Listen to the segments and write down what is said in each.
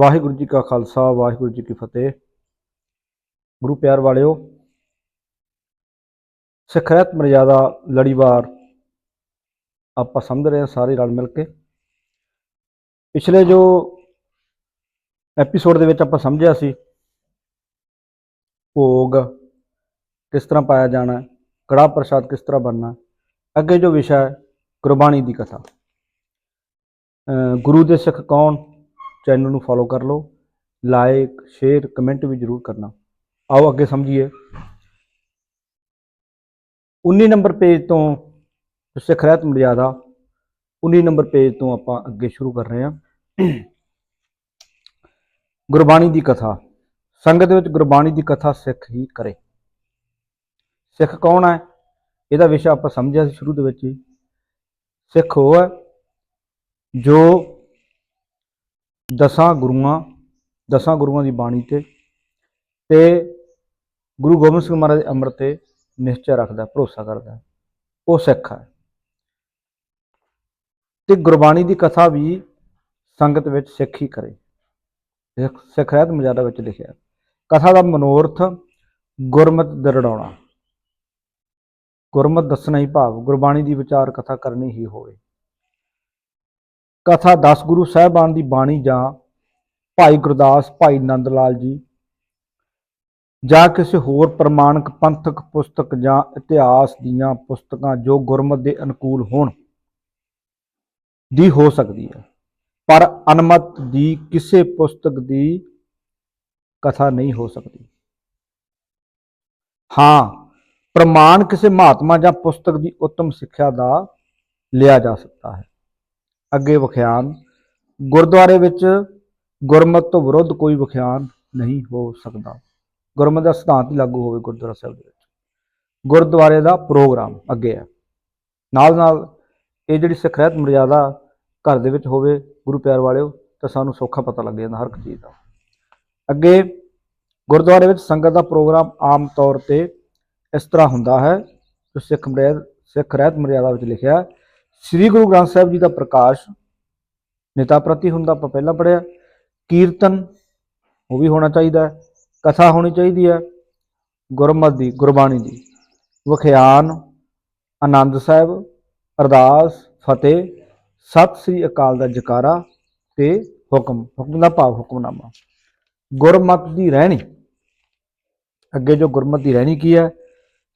ਵਾਹਿਗੁਰੂ ਜੀ ਕਾ ਖਾਲਸਾ, ਵਾਹਿਗੁਰੂ ਜੀ ਕੀ ਫਤਿਹ। ਗੁਰੂ ਪਿਆਰ ਵਾਲਿਓ ਸਿੱਖ ਰਹਿਤ ਮਰਜ਼ਾਦਾ ਲੜੀਵਾਰ ਆਪਾਂ ਸਮਝ ਰਹੇ ਹਾਂ ਸਾਰੇ ਰਲ ਮਿਲ ਕੇ। ਪਿਛਲੇ ਜੋ ਐਪੀਸੋਡ ਦੇ ਵਿੱਚ ਆਪਾਂ ਸਮਝਿਆ ਸੀ, ਭੋਗ ਕਿਸ ਤਰ੍ਹਾਂ ਪਾਇਆ ਜਾਣਾ ਹੈ ਕੜਾਹ ਪ੍ਰਸ਼ਾਦ ਕਿਸ ਤਰ੍ਹਾਂ ਬਣਨਾ, ਅੱਗੇ ਜੋ ਵਿਸ਼ਾ ਹੈ ਗੁਰਬਾਣੀ ਦੀ ਕਥਾ। ਗੁਰੂ ਦੇ ਸਿੱਖ ਕੌਣ? ਚੈਨਲ ਨੂੰ ਫੋਲੋ ਕਰ ਲਓ ਲਾਈਕ ਸ਼ੇਅਰ ਕਮੈਂਟ ਵੀ ਜਰੂਰ ਕਰਨਾ। ਆਓ ਅੱਗੇ ਸਮਝੀਏ। 19 ਨੰਬਰ ਪੇਜ ਤੋਂ ਸਿੱਖ ਰਹਿਤ ਮਰਿਆਦਾ 19 ਨੰਬਰ ਪੇਜ ਤੋਂ ਆਪਾਂ ਅੱਗੇ ਸ਼ੁਰੂ ਕਰ ਰਹੇ ਹਾਂ। ਗੁਰਬਾਣੀ ਦੀ ਕਥਾ। ਸੰਗਤ ਵਿੱਚ ਗੁਰਬਾਣੀ ਦੀ ਕਥਾ ਸਿੱਖ ਹੀ ਕਰੇ। ਸਿੱਖ ਕੌਣ ਹੈ? ਇਹਦਾ ਵਿਸ਼ਾ ਆਪਾਂ ਸਮਝਿਆ ਸੀ ਸ਼ੁਰੂ ਦੇ ਵਿੱਚ ਹੀ। ਸਿੱਖ ਉਹ ਹੈ ਜੋ ਦਸਾਂ ਗੁਰੂਆਂ ਦਸਾਂ ਗੁਰੂਆਂ ਦੀ ਬਾਣੀ ਤੇ ਤੇ ਗੁਰੂ ਗੋਬਿੰਦ ਸਿੰਘ ਮਹਾਰਾਜ ਦੇ ਅੰਮ੍ਰਿਤ ਤੇ ਨਿਸ਼ਚੈ ਰੱਖਦਾ, ਭਰੋਸਾ ਕਰਦਾ। ਉਹ ਸਿੱਖ ਹੈ ਤੇ ਗੁਰਬਾਣੀ ਦੀ ਕਥਾ ਵੀ ਸੰਗਤ ਵਿੱਚ ਸਿੱਖ ਹੀ ਕਰੇ। ਸਿੱਖ- ਸਿੱਖ ਰਹਿਤ ਮਜ਼ਾਦਾ ਵਿੱਚ ਲਿਖਿਆ। ਕਥਾ ਦਾ ਮਨੋਰਥ, ਗੁਰਮਤ ਦਰੜਾਉਣਾ। ਗੁਰਮਤ ਦੱਸਣਾ ਹੀ ਭਾਵ, ਗੁਰਬਾਣੀ ਦੀ ਵਿਚਾਰ ਕਥਾ ਕਰਨੀ ਹੀ ਹੋਵੇ। ਕਥਾ 10 ਗੁਰੂ ਸਾਹਿਬਾਨ ਦੀ ਬਾਣੀ ਜਾਂ ਭਾਈ ਗੁਰਦਾਸ, ਭਾਈ ਨੰਦ ਲਾਲ ਜੀ, ਜਾਂ ਕਿਸੇ ਹੋਰ ਪ੍ਰਮਾਣਿਕ ਪੰਥਕ ਪੁਸਤਕ ਜਾਂ ਇਤਿਹਾਸ ਦੀਆਂ ਪੁਸਤਕਾਂ ਜੋ ਗੁਰਮਤ ਦੇ ਅਨੁਕੂਲ ਹੋਣ, ਦੀ ਹੋ ਸਕਦੀ ਹੈ। ਪਰ ਅਨਮਤ ਦੀ ਕਿਸੇ ਪੁਸਤਕ ਦੀ ਕਥਾ ਨਹੀਂ ਹੋ ਸਕਦੀ। ਹਾਂ, ਪ੍ਰਮਾਣ ਕਿਸੇ ਮਹਾਤਮਾ ਜਾਂ ਪੁਸਤਕ ਦੀ ਉੱਤਮ ਸਿੱਖਿਆ ਦਾ ਲਿਆ ਜਾ ਸਕਦਾ ਹੈ। ਅੱਗੇ ਵਿਖਿਆਨ। ਗੁਰਦੁਆਰੇ ਵਿੱਚ ਗੁਰਮਤ ਤੋਂ ਵਿਰੁੱਧ ਕੋਈ ਵਿਖਿਆਨ ਨਹੀਂ ਹੋ ਸਕਦਾ। ਗੁਰਮਤ ਦਾ ਸਿਧਾਂਤ ਹੀ ਲਾਗੂ ਹੋਵੇ ਗੁਰਦੁਆਰਾ ਸਾਹਿਬ ਦੇ ਵਿੱਚ। ਗੁਰਦੁਆਰੇ ਦਾ ਪ੍ਰੋਗਰਾਮ ਅੱਗੇ ਹੈ। ਨਾਲ ਨਾਲ ਇਹ ਜਿਹੜੀ ਸਿੱਖ ਰਹਿਤ ਮਰਜ਼ਾਦਾ ਘਰ ਦੇ ਵਿੱਚ ਹੋਵੇ, ਗੁਰੂ ਪਿਆਰ ਵਾਲਿਓ, ਤਾਂ ਸਾਨੂੰ ਸੌਖਾ ਪਤਾ ਲੱਗ ਜਾਂਦਾ ਹਰ ਇੱਕ ਚੀਜ਼ ਦਾ। ਅੱਗੇ ਗੁਰਦੁਆਰੇ ਵਿੱਚ ਸੰਗਤ ਦਾ ਪ੍ਰੋਗਰਾਮ ਆਮ ਤੌਰ ਤੇ ਇਸ ਤਰ੍ਹਾਂ ਹੁੰਦਾ ਹੈ, ਜੋ ਸਿੱਖ ਮਰਿਆਦ ਸਿੱਖ ਰਹਿਤ ਮਰਿਆਦਾ ਵਿੱਚ ਲਿਖਿਆ ਸ੍ਰੀ ਗੁਰੂ ਗ੍ਰੰਥ ਸਾਹਿਬ ਜੀ ਦਾ ਪ੍ਰਕਾਸ਼ ਨਿਤਾ ਪ੍ਰਤੀ ਹੁੰਦਾ ਆਪਾਂ ਪਹਿਲਾਂ ਪੜਿਆ ਕੀਰਤਨ ਉਹ ਵੀ ਹੋਣਾ ਚਾਹੀਦਾ ਹੈ, ਕਥਾ ਹੋਣੀ ਚਾਹੀਦੀ ਹੈ, ਗੁਰਮਤਿ ਦੀ, ਗੁਰਬਾਣੀ ਦੀ। ਵਿਖਿਆਨ ਆਨੰਦ ਸਾਹਿਬ, ਅਰਦਾਸ, ਫਤਿਹ, ਸਤਿ ਸ੍ਰੀ ਅਕਾਲ ਦਾ ਜਕਾਰਾ ਤੇ ਹੁਕਮ ਹੁਕਮ ਦਾ ਭਾਵ, ਹੁਕਮਨਾਮਾ। ਗੁਰਮਤ ਦੀ ਰਹਿਣੀ। ਅੱਗੇ ਜੋ ਗੁਰਮਤ ਦੀ ਰਹਿਣੀ ਕੀ ਹੈ?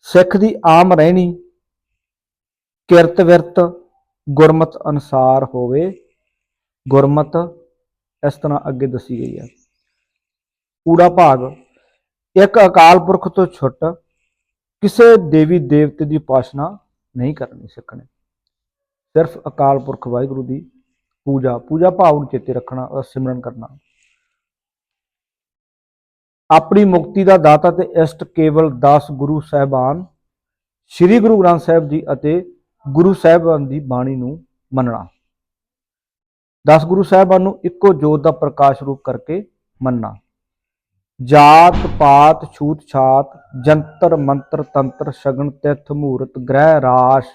ਸਿੱਖ ਦੀ ਆਮ ਰਹਿਣੀ ਕਿਰਤ ਵਿਰਤ ਗੁਰਮਤ ਅਨੁਸਾਰ ਹੋਵੇ, ਗੁਰਮਤ ਇਸ ਤਰ੍ਹਾਂ ਅੱਗੇ ਦੱਸੀ ਗਈ ਹੈ। ਊੜਾ ਭਾਗ, ਇੱਕ ਅਕਾਲ ਪੁਰਖ ਤੋਂ ਛੁੱਟ ਕਿਸੇ ਦੇਵੀ ਦੇਵਤੇ ਦੀ ਪਾਸ਼ਨਾ ਨਹੀਂ ਕਰਨੀ ਸਿੱਖਣੀ। ਸਿਰਫ ਅਕਾਲ ਪੁਰਖ ਵਾਹਿਗੁਰੂ ਦੀ ਪੂਜਾ ਪੂਜਾ ਭਾਵ ਨੂੰ ਚੇਤੇ ਰੱਖਣਾ ਔਰ ਸਿਮਰਨ ਕਰਨਾ। ਆਪਣੀ ਮੁਕਤੀ ਦਾ ਦਾਤਾ ਤੇ ਇਸ਼ਟ ਕੇਵਲ 10 ਗੁਰੂ ਸਾਹਿਬਾਨ, ਸ੍ਰੀ ਗੁਰੂ ਗ੍ਰੰਥ ਸਾਹਿਬ ਜੀ ਅਤੇ ਗੁਰੂ ਸਾਹਿਬਾਨ ਦੀ ਬਾਣੀ ਨੂੰ ਮੰਨਣਾ। 10 ਗੁਰੂ ਸਾਹਿਬਾਨ ਨੂੰ ਇੱਕੋ ਜੋਤ ਦਾ ਪ੍ਰਕਾਸ਼ ਰੂਪ ਕਰਕੇ ਮੰਨਣਾ। ਜਾਤ, ਪਾਤ, ਛੂਤ, ਛਾਤ, ਜੰਤਰ, ਮੰਤਰ, ਤੰਤਰ, ਸ਼ਗਨ, ਤਿਥ, ਮੂਰਤ, ਗ੍ਰਹਿ, ਰਾਸ਼,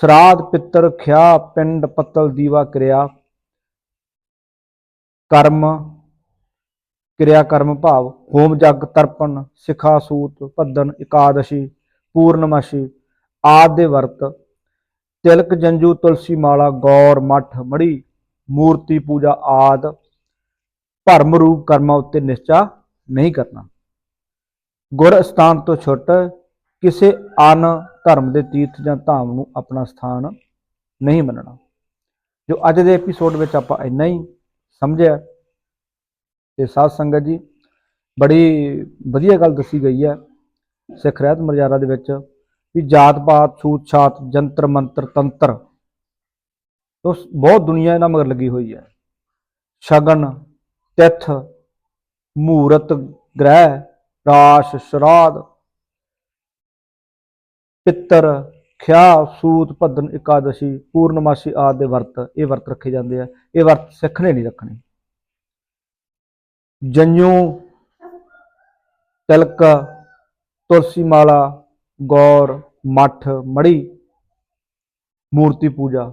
ਸਰਾਧ, ਪਿੱਤਰ, ਖਿਆ, ਪਿੰਡ, ਪਤਲ, ਦੀਵਾ, ਕਿਰਿਆ, ਕਰਮ ਕਿਰਿਆ ਕਰਮ ਭਾਵ, ਹੋਮ ਜਗ, ਤਰਪਣ ਸਿਖਾ ਸੂਤ ਭੱਦਨ, ਇਕਾਦਸ਼ੀ, ਪੂਰਨਮਾਸ਼ੀ ਆਦਿ ਦੇ ਵਰਤ, ਤਿਲਕ, ਜੰਜੂ, ਤੁਲਸੀ ਮਾਲਾ, ਗੌਰ, ਮਠ ਮੜੀ ਮੂਰਤੀ ਪੂਜਾ ਆਦ, ਭਰਮ ਰੂਪ ਕਰਮਾਂ ਉੱਤੇ ਨਿਸ਼ਚਾ ਨਹੀਂ ਕਰਨਾ। ਗੁਰ ਸਥਾਨ ਤੋਂ ਛੁੱਟ, ਕਿਸੇ ਅਨ ਧਰਮ ਦੇ ਤੀਰਥ ਜਾਂ ਧਾਮ ਨੂੰ ਆਪਣਾ ਸਥਾਨ ਨਹੀਂ ਮੰਨਣਾ। ਜੋ ਅੱਜ ਦੇ ਐਪੀਸੋਡ ਵਿੱਚ ਆਪਾਂ ਇੰਨਾ ਹੀ ਸਮਝਿਆ, ਤੇ ਸਾਧ ਸੰਗਤ ਜੀ, ਬੜੀ ਵਧੀਆ ਗੱਲ ਦੱਸੀ ਗਈ ਹੈ। ਸਿੱਖ ਰਹਿਤ ਮਰਜ਼ਾਰਾ ਦੇ ਵਿੱਚ ਵੀ ਜਾਤ ਪਾਤ ਛੂਤ ਛਾਤ ਜੰਤਰ, ਮੰਤਰ, ਤੰਤਰ। ਉਸ ਬਹੁਤ ਦੁਨੀਆ ਇਹਨਾਂ ਮਗਰ ਲੱਗੀ ਹੋਈ ਹੈ। ਸ਼ਗਨ, ਤਿਥ, ਮੂਰਤ, ਗ੍ਰਹਿ, ਰਾਸ਼, ਸ਼ਰਾਧ, ਪਿੱਤਰ ਖਿਆ ਸੂਤ, ਭੱਦਨ, ਇਕਾਦਸ਼ੀ, ਪੂਰਨਮਾਸ਼ੀ ਆਦਿ ਦੇ ਵਰਤ, ਇਹ ਵਰਤ ਰੱਖੇ ਜਾਂਦੇ ਆ। ਇਹ ਵਰਤ ਸਿੱਖ ਨੇ ਨਹੀਂ ਰੱਖਣੇ। ਜੰਜੂ ਤਿਲਕ ਤੁਲਸੀ ਮਾਲਾ ਗੌਰ, ਮੱਠ ਮੜੀ ਮੂਰਤੀ ਪੂਜਾ।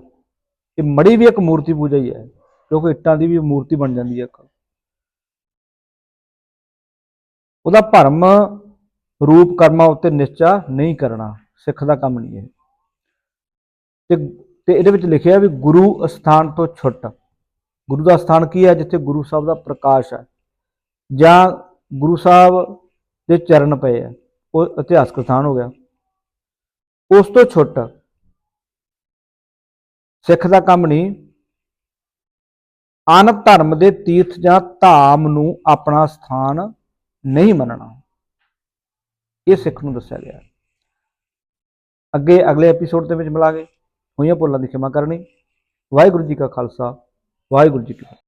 ਇਹ ਮੜੀ ਵੀ ਇੱਕ ਮੂਰਤੀ ਪੂਜਾ ਹੀ ਹੈ, ਕਿਉਂਕਿ ਇੱਟਾਂ ਦੀ ਵੀ ਮੂਰਤੀ ਬਣ ਜਾਂਦੀ ਹੈ ਇੱਕ। ਉਹਦਾ ਭਰਮ, ਰੂਪ ਕਰਮਾਂ ਉੱਤੇ ਨਿਸ਼ਚਾ ਨਹੀਂ ਕਰਨਾ, ਸਿੱਖ ਦਾ ਕੰਮ ਨਹੀਂ ਹੈ ਤੇ ਤੇ ਇਹਦੇ ਵਿੱਚ ਲਿਖਿਆ ਵੀ ਗੁਰੂ ਅਸਥਾਨ ਤੋਂ ਛੁੱਟ। ਗੁਰੂ ਦਾ ਸਥਾਨ ਕੀ ਹੈ? ਜਿੱਥੇ ਗੁਰੂ ਸਾਹਿਬ ਦਾ ਪ੍ਰਕਾਸ਼ ਹੈ। ਜਾਂ ਗੁਰੂ ਸਾਹਿਬ ਦੇ ਚਰਨ ਪਏ ਆ ਉਹ ਇਤਿਹਾਸਕ ਸਥਾਨ ਹੋ ਗਿਆ। ਉਸ ਤੋਂ ਛੁੱਟ ਸਿੱਖ ਦਾ ਕੰਮ ਨਹੀਂ ਅਨ ਧਰਮ ਦੇ ਤੀਰਥ ਜਾਂ ਧਾਮ ਨੂੰ ਆਪਣਾ ਸਥਾਨ ਨਹੀਂ ਮੰਨਣਾ। ਇਹ ਸਿੱਖ ਨੂੰ ਦੱਸਿਆ ਗਿਆ। ਅੱਗੇ ਅਗਲੇ ਐਪੀਸੋਡ ਦੇ ਵਿੱਚ ਮਿਲਾਂਗੇ। ਹੋਈਆਂ ਭੁੱਲਾਂ ਦੀ ਖਿਮਾ ਕਰਨੀ। ਵਾਹਿਗੁਰੂ ਜੀ ਕਾ ਖਾਲਸਾ, ਵਾਹਿਗੁਰੂ ਜੀ ਕੀ